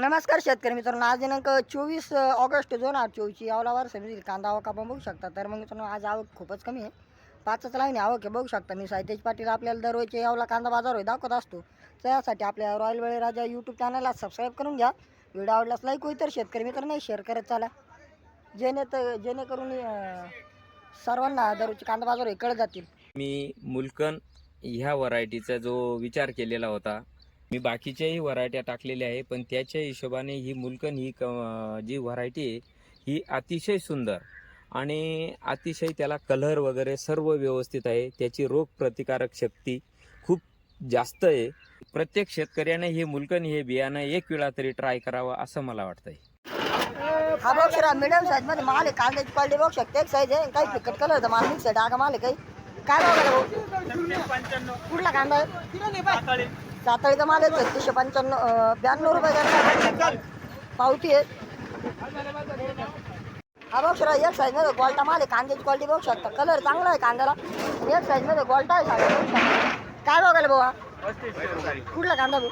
नमस्कार शेतकरी मित्रांनो आज दिनांक चोवीस ऑगस्ट दोन हजार चोवीसची यावलावर समिती कांदा आवक आपण बघू शकता. तर मग मित्रांनो आज आवक खूपच कमी आहे. पाचच लाईन आवक आहे बघू शकता. मी साहित्य पाटील आपल्याला दररोजचे यावला कांदा बाजार होय दाखवत असतो. त्यासाठी आपल्या रॉयल वेळे राजा यूट्यूब चॅनलला सबस्क्राईब करून घ्या. व्हिडिओ आवडल्यास लाईक होईल तर शेतकरी मित्रांनो शेअर करत चाला. जेणे तर जेणेकरून सर्वांना दररोजचे कांदा बाजार होय कळत जातील. मी मुलकन ह्या व्हरायटीचा जो विचार केलेला होता मी बाकीच्याही व्हरायट्या टाकलेल्या आहे पण त्याच्या हिशोबाने ही मुलकन ही क- जी व्हरायटी आहे ही अतिशय सुंदर. आणि अतिशय त्याला कलर वगैरे सर्व व्यवस्थित आहे त्याची रोग प्रतिकारक शक्ती खूप जास्त आहे. प्रत्येक शेतकऱ्याने हे मुलकन हे बियाणं एक वेळा तरी ट्राय करावं असं मला वाटतंय. हा बघ सर मिडियम साईजमध्ये माल आहे कांद्याची क्वालिटी बघू शकते एक साईज आहे काही फिकट कलर माल मिक्स आहे डागा माल आहे काही. काय भाऊ? कुठला कांदा आहे? सातळीचा माल आहे छत्तीसशे पंच्याण्णव ब्याण्णव रुपये पावती आहे. हा बघ सर एक साईजमध्ये गोल्टा माल आहे. कांद्याची क्वालिटी बघू शकता. कलर चांगला आहे कांद्याला. एक साईजमध्ये गोल्टा आहे बघू शकता काय बघायला गेला भाऊ कुठला कांदा भाऊ?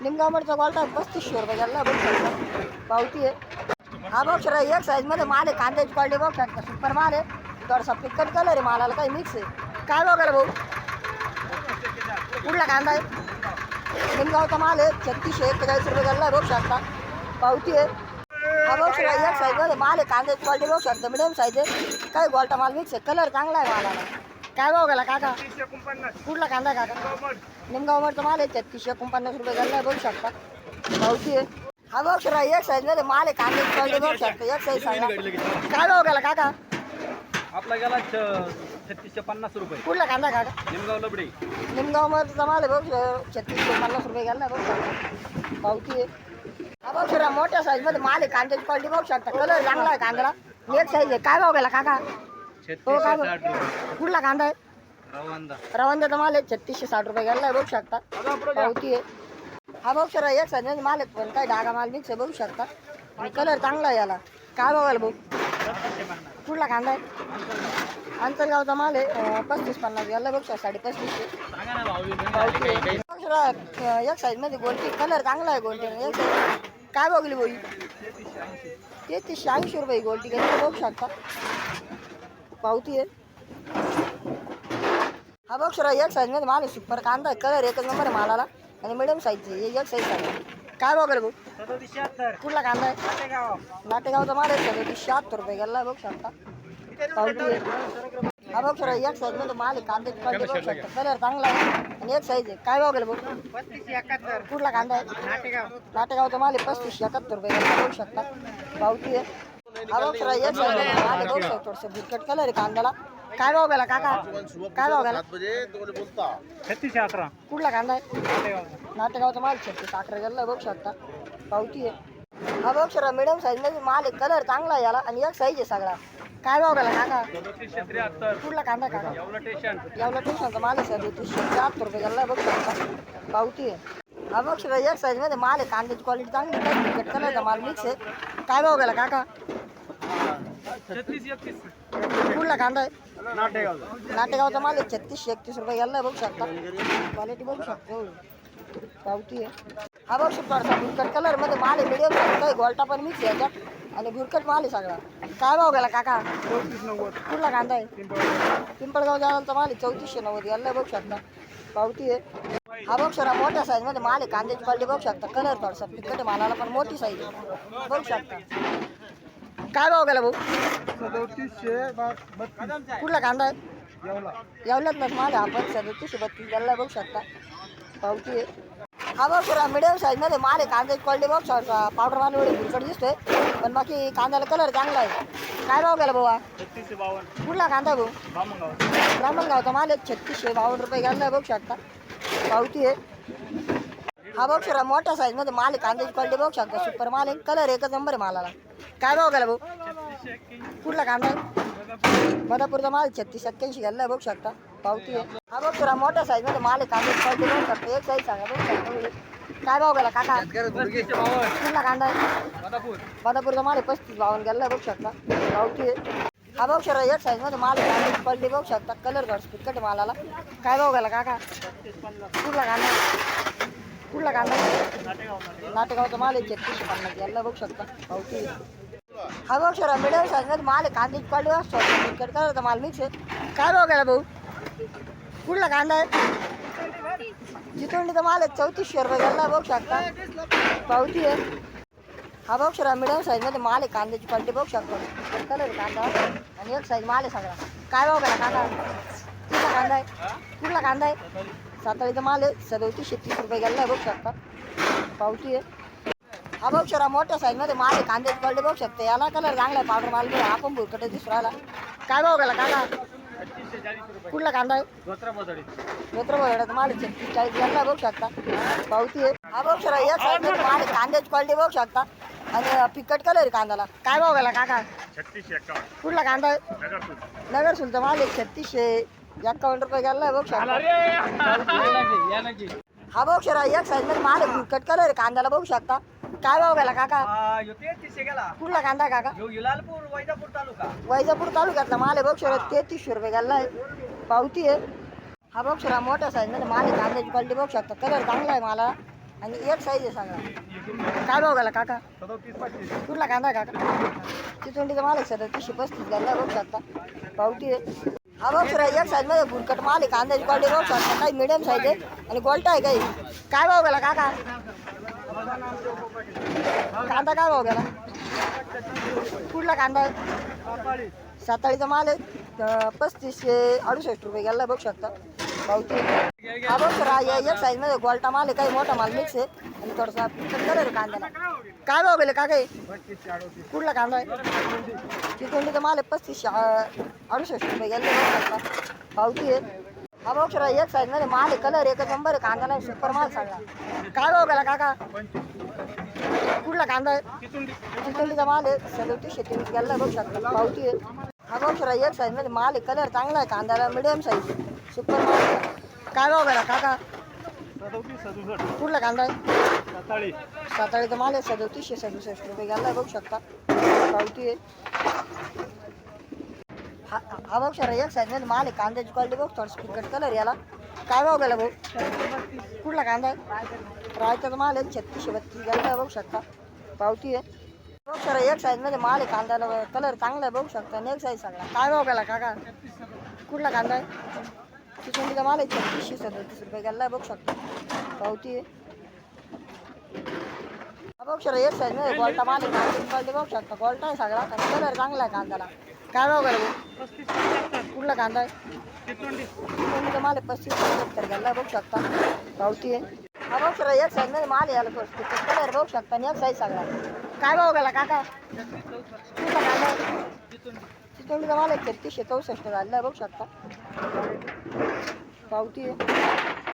निमगावमडचा गोल्टा आहे. पस्तीसशे रुपये गेला बघू शकता. पावती आहे. हा बघ सर एक साईजमध्ये माल आहे. कांद्याची क्वालिटी बघू शकता. सुपर माल आहे. थोडासा पिक्कट कलर आहे मालाला. काही मिक्स आहे. काय बघायला भाऊ? कुठला कांदा आहे? निमगावचा माल आहे छत्तीसशे एक्केचाळीस रुपये झाला बघू शकता पावती आहे हा एक साईजमध्ये माल आहे कांदे क्वालिटी बघू शकता मिडियम साईज आहे काय गोलटा माल मिक्स आहे कलर चांगला आहे मालाला काय भाव गेला काका? कुठला कांदा काका। निमगाववरचा माल आहे छत्तीसशे एकोणपन्नास रुपये झाला बघू शकता पावती आहे हा बघ सर एक साईजमध्ये माल आहे कांदे क्वालिटी बघू शकता एक साईज सांगा काय भाव गेला काका? आपला गेला छत्तीसशे पन्नास रुपये. कुठला कांदा काका? निमगाव लबडे. निमगावमधचा माल आहे बघ छत्तीसशे पन्नास रुपये गेला बघू. शकता पावती हा बघ सर मोठ्या साईजमध्ये माल आहे कांद्याची क्वालिटी बघू शकता. कलर चांगला आहे कांद्याला. एक साईज आहे. काय भाव गेला काका? हो काय कुठला कांदा आहे? रवांदा. रवांद्याचा माल आहे छत्तीसशे साठ रुपये गेला बघू शकता. पावती आहे. हा बघ सर एक साईजमध्ये माल आहे पण काय डागा माल मिक्स आहे बघू शकता. आणि कलर चांगला आहे याला. काय बघायला भाऊ? कुठला कांदा आहे? अंतरगावचा माल आहे पस्तीस पन्नास गेला बघू साडे पस्तीसशे. बघ एक साईजमध्ये गोल्टी कलर चांगला आहे गोल्टी. एक साईज काय बघली बोई? तेहतीसशे ऐंशी रुपये गोल्टी घेतली बघू शकता? पावती आहे. हा बघ सर एक साईजमध्ये माल सुपर कांदा आहे कलर एकच नंबर आहे मालाला. आणि मिडियम साईजचे एक साईज आहे. काय भाऊ सदोतीस शहात्तर कुठला कांदा आहे? नाटेगावचा माल आहे सगळं शहात्तर रुपये गेला बघू शकता. हा बघ सर एक साईजमध्ये माल आहे कांद्याची क्वालिटी बघू शकता. कलर चांगला आहे आणि एक साईज आहे. काय पस्तीस एकाहत्तर. कुठला कांदा आहे? नाटेगाव. नाटेगावचा माल आहे पस्तीसशे एकाहत्तर रुपये. बघू शकता. पावती आहे. हा बघ सर एक साईज माल आहे बघू शकता थोडंसं बिस्कट कलर आहे कांद्याला. काय भाव गेला काका? काय भाव गेला? छत्तीसशे अकरा कुठला कांदा आहे? नाटेगाव नाटेगावचा माल छत्तीस अकरा गेला बघू शकता. पावती आहे. हा बघ सर मिडियम साईजमध्ये माल आहे कलर चांगला आहे याला आणि एक साईज आहे सगळा. काय भाव गेला काका? त्र्याहत्तर कुठला कांदा काका? एवढं टेशन. एवढा टेन्शनचा माल आहे सर तीसशे शहात्तर रुपये गेला बघू शकता. पावती आहे. हा बघ सर एक साईजमध्ये माल आहे. कांद्याची क्वालिटी चांगली आहे. कलरचा माल मिक्स आहे. काय भाव गेला काका? छत्तीस एकतीस. कुठला कांदा आहे? नाटेगाव नाटेगावचा माल आहे. छत्तीसशे एकतीस रुपये गेला बघू शकता. क्वालिटी बघू शकता. पावती आहे. हा बघ थोडासा भुरकट कलरमध्ये माल आहे मिडियम काही गोल्टा पण मिक्स याच्यात. आणि भुरकट माल आहे सगळा. काय भाव गेला काका? चौतीस नव्वद. कुठला कांदा आहे? पिंपळगाव. जायचा माल आहे चौतीसशे नव्वद. याला बघू शकता. पावती आहे. हा बघ सर मोठ्या साईजमध्ये माल आहे. कांद्याची क्वालिटी बघू शकता. कलर थोडासा आहे मालाला पण मोठी साईज आहे. बघू शकता. काय भाव गेला भाऊ? कुठला कांदा आहे? एवढा एवढ्यातलाच माल आहे. आपण सदतीसशे बत्तीस. याला बघू शकता. पावती आहे. हा बघ सर मिडियम साईजमध्ये माल आहे कांद्याची क्वालिटी बघ सर पावडर माल एवढी भुरकट दिसतोय. पण बाकी कांद्याला कलर चांगला आहे. काय भाव गेला भाऊ हा? छत्तीसशे बावन्न. कुठला कांदा भाऊ? बामणगाव ब्राह्मणगावचा माल आहे. छत्तीसशे बावन्न रुपये घ्यायला बघू शकता. पावती आहे. हा बघ सर मोठ्या साईजमध्ये माल आहे. कांद्याची क्वालिटी बघू शकता. सुपर माल आहे. कलर एकच नंबर आहे मालाला. काय भाव गेला भाऊ? कुठला कांदा आहे? बदापूरचा माल छत्तीस सत्याऐंशी घ्यायला बघू शकता. पावती आहे. हा बघ सर मोठ्या साईजमध्ये माल आहे बघू शकता. एक साईज सांगा बघू शकता. काय भाव गेला काका? कुठला कांदा आहे? बदापूरचा माल आहे पस्तीस बावन्न घ्यायला बघू शकता. पावती आहे. हा बघ सर एक साईजमध्ये माल कांद्याची क्वालिटी बघू शकता. कलर घड पिकट मालाला. काय भाव गेला काका? कुठला कांदा? कुठला कांदा? नाटेगावचा माल आहे छत्तीसशे पन्नास याला बघू शकता. पावती हा बघ सर मिडियम साईजमध्ये माल कांदे कांद्याची असतो कट माल मिक्स काय भाव गेला भाऊ? कुठला कांदा आहे? जितोंडीचा माल आहे चौतीसशे रुपये गेला बघू शकता पावती आहे. हा बघ सर मिडियम साईजमध्ये माल आहे कांद्याची क्वालिटी बघू शकतो कलर कांदा. आणि एक साईज माल आहे सगळा. काय भाव गेला कांदा? कुठला कांदा आहे. कुठला कांदा आहे? साताळीचा माल आहे सदोतीसशे तीस रुपये गेला बघू शकता पावती आहे. हा शरा मोठ्या साईजमध्ये माल आहे कांद्याची क्वालिटी बघू शकते. याला कलर चांगला आहे पावडर माल. आपण भुरकटे दिसू राहिला. काय भाव गेला कांदा रुपये कुठला कांदा मित्र बघा माल छत्तीस चाळीस गेला बघू शकता. पावती आहे. हा बघ शरा एक साईजमध्ये माल आहे कांद्याची क्वालिटी बघू शकता. आणि फिकट कलर आहे कांद्याला. काय भाव गेला काका? छत्तीसशे कुठला कांदा आहे? नगर सुलचा माल आहे छत्तीसशे एक्कावन्न रुपये गेला बघू शकता. हा बघ शरा एक साईजमध्ये माल आहे फिकट कलर आहे कांद्याला बघू शकता. काय भाव गेला काका? तेहतीसशे गेला. कुठला कांदा काका? युलालपूर वैजापूर तालुका. वैजापूर तालुक्यातला माल आहे तेहतीसशे रुपये गेला आहे. पावती आहे. हा बघ शहरा मोठ्या साईजमध्ये माल आहे. कांद्याची क्वालिटी बघू शकता. कलर चांगला आहे मला. आणि एक साईज आहे सगळा. काय भाव गेला काका? सदोतीस पस्तीस. कुठला कांदा आहे काका? चितुंडीचा माल आहे सध्या तीसशे पस्तीस गेला बघू शकता. पावती आहे. हा शहरा एक साईजमध्ये भुरकट माल आहे. कांद्याची क्वालिटी बघू शकता. काही मिडियम साईज आहे. आणि गोल्टा आहे काही. काय भाव गेला काका? कांदा काय भाव गेला? कुठला कांदा आहे? साताळीचा माल आहे. पस्तीसशे अडुसष्ट रुपये गेला बघू शकता. पावती हा बघ सर या एक साईजमध्ये गोल्टा माल आहे काही मोठा माल मिक्स आहे. आणि थोडासा कलर कांद्याला. काय भाव गेले का काही कुठला कांदा आहे? चिकोंडीचा माल आहे पस्तीसशे अडुसष्ट रुपये गेला बघू शकता. पावती आहे. हा सर एक साईजमध्ये माल आहे कलर एकच नंबर आहे कांदा सुपर माल सगळा काय भाव गेला काका। कुठला कांदा आहे चिकंडीचा माल आहे सदोतीसशे तेवीस गेला बघू शकता पावती आहे हा सर एक साईजमध्ये माल आहे कलर चांगला आहे कांद्याला मिडियम साईज सुपर माल आहे. काय भाव गेला काका। कुठला कांदा आहे साताळीचा माल आहे सदोतीसशे सदुसष्ट रुपये गेला बघू शकता पावती आहे हा हा बघ सर एक साईज माल आहे कांद्याची क्वालिटी बघ थोडस फिकट कलर याला. काय भाव गेला भाऊ? कुठला कांदा आहे? रायताचा माल आहे छत्तीसशे बत्तीस गेला बघू शकता. पावती आहे. बघ सर एक साईजमध्ये म्हणजे माल आहे कांद्याला कलर चांगला आहे बघू शकता. एक साईज सगळा. काय भाव गेला काका? कुठला कांदा आहे? चिकंडीचा माल आहे छत्तीसशे सदतीस रुपये गेला बघू शकता. पावती आहे. बघ सर एक साईजमध्ये म्हणजे गोल्टा माल आहे कांद्याची क्वालिटी बघू शकता. गोल्टा आहे सगळा कलर चांगला आहे कांद्याला. काय भाव करा भाऊ? कुठला कांदा आहे? चिकंडीचा माल आहे? पस्तीस सत्तर गेला बघू शकता. पावती आहे. हा बघ सर एक साईज नाही माल यायला याला कलर बघू शकता. आणि एक साईज सगळा काय भाव गेला काका? कुठला कांदा आहे? चितोंडीचा माल आहे छत्तीसशे चौसष्ट झालेला आहे बघू शकता. पावती आहे.